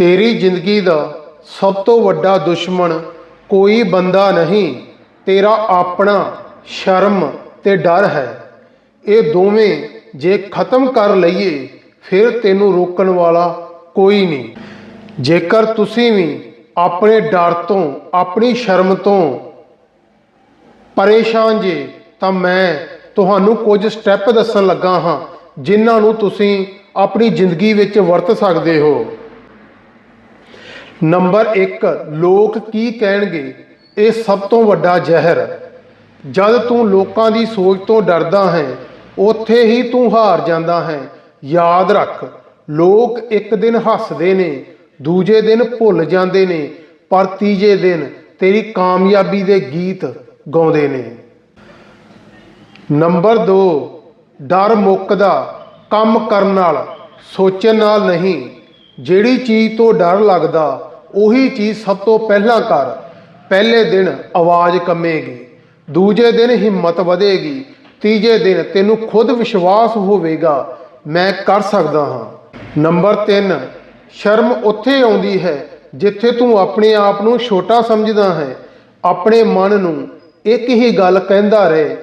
ਤੇਰੀ ਜ਼ਿੰਦਗੀ ਦਾ ਸਭ ਤੋਂ ਵੱਡਾ ਦੁਸ਼ਮਣ ਕੋਈ ਬੰਦਾ ਨਹੀਂ। ਤੇਰਾ ਆਪਣਾ ਸ਼ਰਮ ਤੇ ਡਰ ਹੈ। ਇਹ ਦੋਵੇਂ ਜੇ ਖਤਮ ਕਰ ਲਈਏ, ਫਿਰ ਤੈਨੂੰ ਰੋਕਣ ਵਾਲਾ ਕੋਈ ਨਹੀਂ। ਜੇਕਰ ਤੁਸੀਂ ਵੀ ਆਪਣੇ ਡਰ ਤੋਂ, ਆਪਣੀ ਸ਼ਰਮ ਤੋਂ ਪਰੇਸ਼ਾਨ ਜੇ, ਤਾਂ ਮੈਂ ਤੁਹਾਨੂੰ ਕੁਝ ਸਟੈਪ ਦੱਸਣ ਲੱਗਾ ਹਾਂ, ਜਿਨ੍ਹਾਂ ਨੂੰ ਤੁਸੀਂ ਆਪਣੀ ਜ਼ਿੰਦਗੀ ਵਿੱਚ ਵਰਤ ਸਕਦੇ ਹੋ। ਨੰਬਰ 1 ਲੋਕ ਕੀ ਕਹਿਣਗੇ? ਇਹ ਸਭ ਤੋਂ ਵੱਡਾ ਜ਼ਹਿਰ। ਜਦ ਤੂੰ ਲੋਕਾਂ ਦੀ ਸੋਚ ਤੋਂ ਡਰਦਾ ਹੈ, ਉੱਥੇ ਹੀ ਤੂੰ ਹਾਰ ਜਾਂਦਾ ਹੈ। ਯਾਦ ਰੱਖ, ਲੋਕ ਇੱਕ ਦਿਨ ਹੱਸਦੇ ਨੇ, ਦੂਜੇ ਦਿਨ ਭੁੱਲ ਜਾਂਦੇ ਨੇ, ਪਰ ਤੀਜੇ ਦਿਨ ਤੇਰੀ ਕਾਮਯਾਬੀ ਦੇ ਗੀਤ ਗਾਉਂਦੇ ਨੇ। ਨੰਬਰ 2 ਡਰ ਮੁੱਕਦਾ, ਕੰਮ ਕਰਨ ਨਾਲ, ਸੋਚਣ ਨਾਲ ਨਹੀਂ। ਜਿਹੜੀ ਚੀਜ਼ ਤੋਂ ਡਰ ਲੱਗਦਾ ਉਹੀ ਚੀਜ਼ ਸਭ ਤੋਂ ਪਹਿਲਾਂ ਕਰ। ਪਹਿਲੇ ਦਿਨ ਆਵਾਜ਼ ਕੰਮੇਗੀ, ਦੂਜੇ ਦਿਨ ਹਿੰਮਤ ਵਧੇਗੀ, ਤੀਜੇ ਦਿਨ ਤੈਨੂੰ ਖੁਦ ਵਿਸ਼ਵਾਸ ਹੋਵੇਗਾ, ਮੈਂ ਕਰ ਸਕਦਾ ਹਾਂ। ਨੰਬਰ 3 ਸ਼ਰਮ ਉੱਥੇ ਆਉਂਦੀ ਹੈ ਜਿੱਥੇ ਤੂੰ ਆਪਣੇ ਆਪ ਨੂੰ ਛੋਟਾ ਸਮਝਦਾ ਹੈ। ਆਪਣੇ ਮਨ ਨੂੰ ਇੱਕ ਹੀ ਗੱਲ ਕਹਿੰਦਾ ਰਹੇ,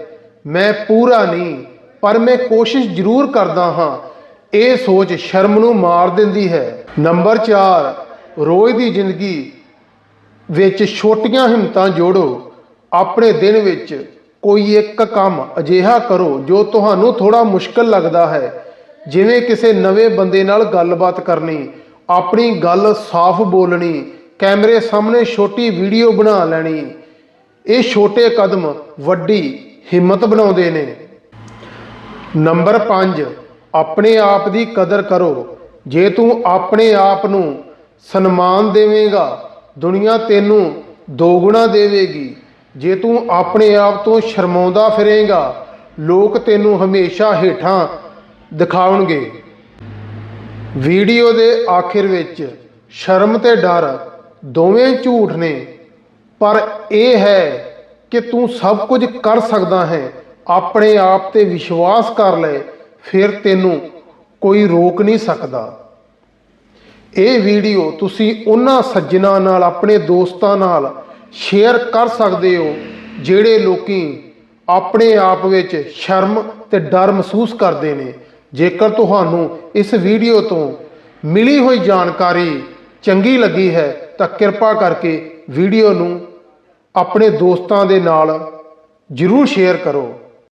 ਮੈਂ ਪੂਰਾ ਨਹੀਂ, ਪਰ ਮੈਂ ਕੋਸ਼ਿਸ਼ ਜ਼ਰੂਰ ਕਰਦਾ ਹਾਂ। ਇਹ ਸੋਚ ਸ਼ਰਮ ਨੂੰ ਮਾਰ ਦਿੰਦੀ ਹੈ। ਨੰਬਰ 4 ਰੋਜ਼ ਦੀ ਜ਼ਿੰਦਗੀ ਵਿੱਚ ਛੋਟੀਆਂ ਹਿੰਮਤਾਂ ਜੋੜੋ। ਆਪਣੇ ਦਿਨ ਵਿੱਚ ਕੋਈ ਇੱਕ ਕੰਮ ਅਜਿਹਾ ਕਰੋ ਜੋ ਤੁਹਾਨੂੰ ਥੋੜਾ ਮੁਸ਼ਕਲ ਲੱਗਦਾ ਹੈ। ਜਿਵੇਂ ਕਿਸੇ ਨਵੇਂ ਬੰਦੇ ਨਾਲ ਗੱਲਬਾਤ ਕਰਨੀ, ਆਪਣੀ ਗੱਲ ਸਾਫ਼ ਬੋਲਣੀ, ਕੈਮਰੇ ਸਾਹਮਣੇ ਛੋਟੀ ਵੀਡੀਓ ਬਣਾ ਲੈਣੀ। ਇਹ ਛੋਟੇ ਕਦਮ ਵੱਡੀ ਹਿੰਮਤ ਬਣਾਉਂਦੇ ਨੇ। ਨੰਬਰ 5 ਆਪਣੇ ਆਪ ਦੀ ਕਦਰ ਕਰੋ। ਜੇ ਤੂੰ ਆਪਣੇ ਆਪ ਨੂੰ ਸਨਮਾਨ ਦੇਵੇਂਗਾ। ਦੁਨੀਆ ਤੈਨੂੰ ਦੋਗੁਣਾ ਦੇਵੇਗੀ। ਜੇ ਤੂੰ ਆਪਣੇ ਆਪ ਤੋਂ ਸ਼ਰਮਾਉਂਦਾ ਫਿਰੇਂਗਾ, ਲੋਕ ਤੈਨੂੰ ਹਮੇਸ਼ਾ ਹੇਠਾਂ ਦਿਖਾਉਣਗੇ। ਵੀਡੀਓ ਦੇ ਆਖਿਰ ਵਿੱਚ ਸ਼ਰਮ ਤੇ ਡਰ ਦੋਵੇਂ ਝੂਠ ਨੇ। ਪਰ ਇਹ ਹੈ ਕਿ ਤੂੰ ਸਭ ਕੁਝ ਕਰ ਸਕਦਾ ਹੈ। ਆਪਣੇ ਆਪ ਤੇ ਵਿਸ਼ਵਾਸ ਕਰ ਲੈ, ਫਿਰ ਤੈਨੂੰ ਕੋਈ ਰੋਕ ਨਹੀਂ ਸਕਦਾ। ਇਹ ਵੀਡੀਓ ਤੁਸੀਂ ਉਹਨਾਂ ਸੱਜਣਾ ਨਾਲ, ਆਪਣੇ ਦੋਸਤਾਂ ਨਾਲ ਸ਼ੇਅਰ ਕਰ ਸਕਦੇ ਹੋ, ਜਿਹੜੇ ਲੋਕੀ ਆਪਣੇ ਆਪ ਵਿੱਚ ਸ਼ਰਮ ਤੇ ਡਰ ਮਹਿਸੂਸ ਕਰਦੇ ਨੇ। ਜੇਕਰ ਤੁਹਾਨੂੰ ਇਸ ਵੀਡੀਓ ਤੋਂ ਮਿਲੀ ਹੋਈ ਜਾਣਕਾਰੀ ਚੰਗੀ ਲੱਗੀ ਹੈ, ਤਾਂ ਕਿਰਪਾ ਕਰਕੇ ਵੀਡੀਓ ਨੂੰ ਆਪਣੇ ਦੋਸਤਾਂ ਦੇ ਨਾਲ ਜਰੂਰ ਸ਼ੇਅਰ ਕਰੋ।